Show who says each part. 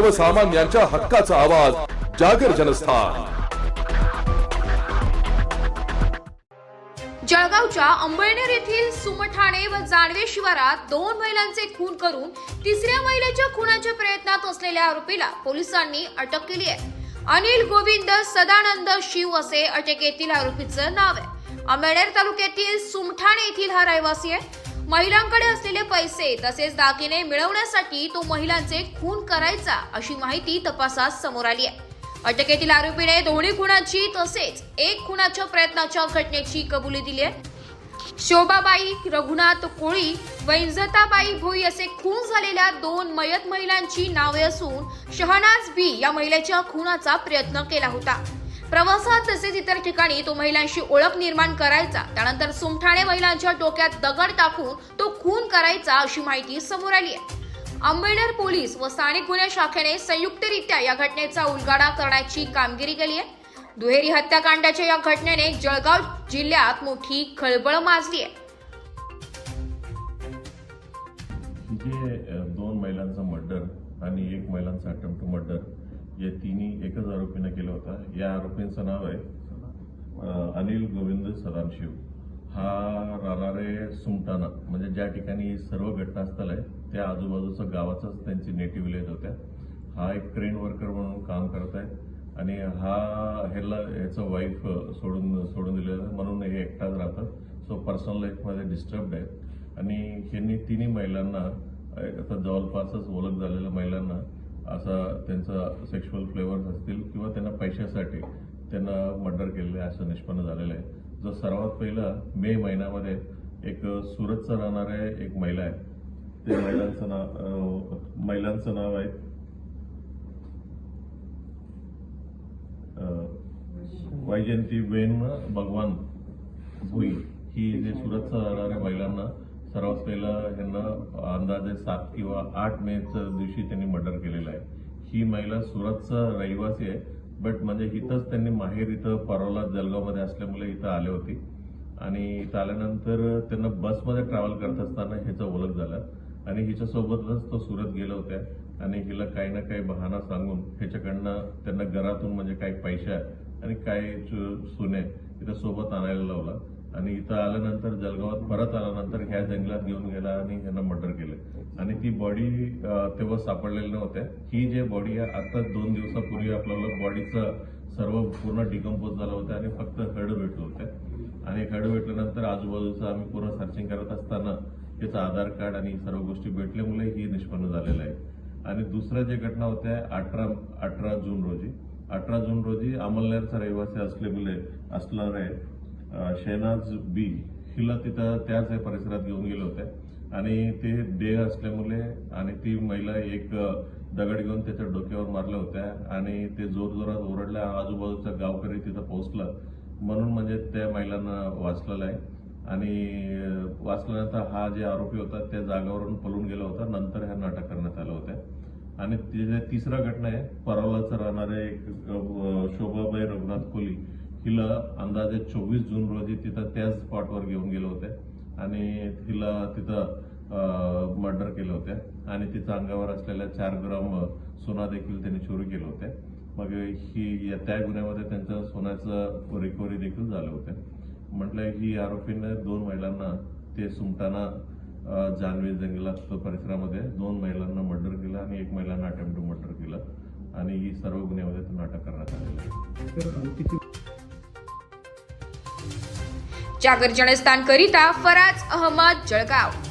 Speaker 1: सर्वसामान्यांच्या हक्काचा आवाज जागर जनस्थान.
Speaker 2: जळगावच्या अंबळनेर येथील सुमठाणे व जानवे शिवारात दोन महिलांचे खून करून तिसऱ्या महिलेच्या खुनाच्या प्रयत्नात असलेल्या आरोपीला पोलिसांनी अटक केली आहे. अनिल गोविंद सदानंद शिव असे अटकेतील आरोपीचं नाव आहे. अंबळनेर तालुक्यातील सुमठाणे येथील हा रहिवासी आहे. महिलांकडे असलेले पैसे तसेच दागिने मिळवण्यासाठी तो महिलांचे खून करायचा अशी माहिती तपासात समोर आली आहे. अटकेतील आरोपीने दोन्ही खुनाची तसेच एक खुनाच्या प्रयत्नाच्या घटनेची कबुली दिली आहे. शोभाबाई रघुनाथ कोळी व इंजताबाई भोई असे खून झालेल्या दोन मयत महिलांची नावे असून शहनाज बी या महिलेच्या खुनाचा प्रयत्न केला होता. प्रवासात तसेच इतर ठिकाणी तो महिलांशी ओळख निर्माण करायचा त्यानंतर सुमठाणे महिलांच्या डोक्यात दगड टाकून तो खून करायचा अशी माहिती समोर आली आहे. अंबेडर पोलीस व स्थानिक गुन्हे शाखेने संयुक्तरित्या या घटनेचा उलगाडा करण्याची कामगिरी केली आहे. दुहेरी हत्याकांडाच्या या घटनेने जळगाव जिल्ह्यात मोठी खळबळ माजली आहे.
Speaker 3: जे दोन महिलांचा मर्डर आणि एक महिलांचा अटेम्प्ट मर्डर या तिन्ही एकच आरोपीनं केला होता. या आरोपींचं नाव आहे अनिल गोविंद सदानशिव हा राहणारे सुमटाणा म्हणजे ज्या ठिकाणी सर्व घटनास्थळ आहे त्या आजूबाजूचं गावाचाच त्यांची नेटिव्ह विलेज होत्या. हा एक क्रेन वर्कर म्हणून काम करत आहे आणि हा ह्याला ह्याचं वाईफ सोडून सोडून दिलेलं आहे. म्हणून हे एकटाच राहतात सो पर्सनल लाईफमध्ये डिस्टर्ब आहे. आणि ह्यांनी तिन्ही महिलांना आता जवळपासच ओळख झालेल्या महिलांना असा त्यांचा सेक्शुअल फ्लेवर्स असतील किंवा त्यांना पैशासाठी त्यांना मर्डर केलेलं आहे असं निष्पन्न झालेलं आहे. जो सर्वात पहिला मे महिन्यामध्ये एक सुरतचा राहणारे एक महिला आहे. ते महिलांचं नाव महिलांचं नाव आहे. वैजयंती वेन भगवान भुई. ही जे सुरतचं राहणाऱ्या महिलांना सर्वात पहिला ह्यांना अंदाजे सात किंवा आठ मेच्या दिवशी त्यांनी मर्डर केलेलं आहे. ही महिला सुरतचा रहिवासी आहे बट म्हणजे इथंच त्यांनी माहेर इथं परवला जळगावमध्ये असल्यामुळे इथं आले होते. आणि इथं आल्यानंतर त्यांना बसमध्ये ट्रॅव्हल करत असताना ह्याचा ओळख झाला. आणि हिच्यासोबतच तो सुरत गेला होत्या. आणि हिला काही ना काही बहाना सांगून ह्याच्याकडनं त्यांना घरातून म्हणजे काही पैसे आणि काही सुने इथं सोबत आणायला लावला. आणि इथं आल्यानंतर जळगावात परत आल्यानंतर ह्या जंगलात घेऊन गेला आणि ह्यांना मर्डर केलं. आणि ती बॉडी तेव्हा सापडलेली नव्हत्या ही जे बॉडी आहे आता दोन दिवसापूर्वी आपल्याला बॉडीचं सर्व पूर्ण डिकम्पोज झालं होतं आणि फक्त हड भेटलं होतं. आणि हड भेटल्यानंतर आजूबाजूचं आम्ही पूर्ण सर्चिंग करत असताना त्याचं आधार कार्ड आणि सर्व गोष्टी भेटल्यामुळे ही निष्पन्न झालेलं आहे. आणि दुसऱ्या जे घटना होत्या अठरा अठरा जून रोजी. अठरा जून रोजी अमलनेरचा रहिवासी असलेले असणार आहे शहनाज बी हिला तिथं त्याच परिसरात घेऊन गेले होते. आणि ते देह असल्यामुळे आणि ती महिला एक दगड घेऊन त्याच्या डोक्यावर मारल्या होत्या. आणि ते जोर जोरात ओरडल्या आजूबाजूचा गावकरी तिथं पोहोचलं. म्हणून म्हणजे त्या महिलांना वाचलेलं आहे. आणि वाचल्यानंतर हा जे आरोपी होता त्या जागावरून पळून गेला होता. नंतर ह्यांना अटक करण्यात आलं होतं. आणि तिथे तिसरा घटना आहे. परवलाचं राहणारे एक शोभाबाई रघुनाथ कोली. हिला अंदाजे चोवीस जून रोजी तिथं त्याच स्पॉटवर घेऊन गेले होते. आणि तिला तिथं मर्डर केलं होते. आणि तिचं अंगावर असलेल्या चार ग्राम सोना देखील त्यांनी चोरी केलं होते. मग ही या- त्या गुन्ह्यामध्ये त्यांचं सोन्याचं रिकव्हरी देखील झालं होते. म्हटलं ही आरोपीने दोन महिलांना ते सुमटाना जानवी जंगलात परिसरामध्ये दोन महिलांना मर्डर केलं आणि एक महिलांना अटेम्प्ट मर्डर केलं. आणि ही सर्व गुन्ह्यामध्ये त्यांना अटक करण्यात आलेली आहे
Speaker 2: जागर जनस्थान करिता फराज अहमद जळगाव.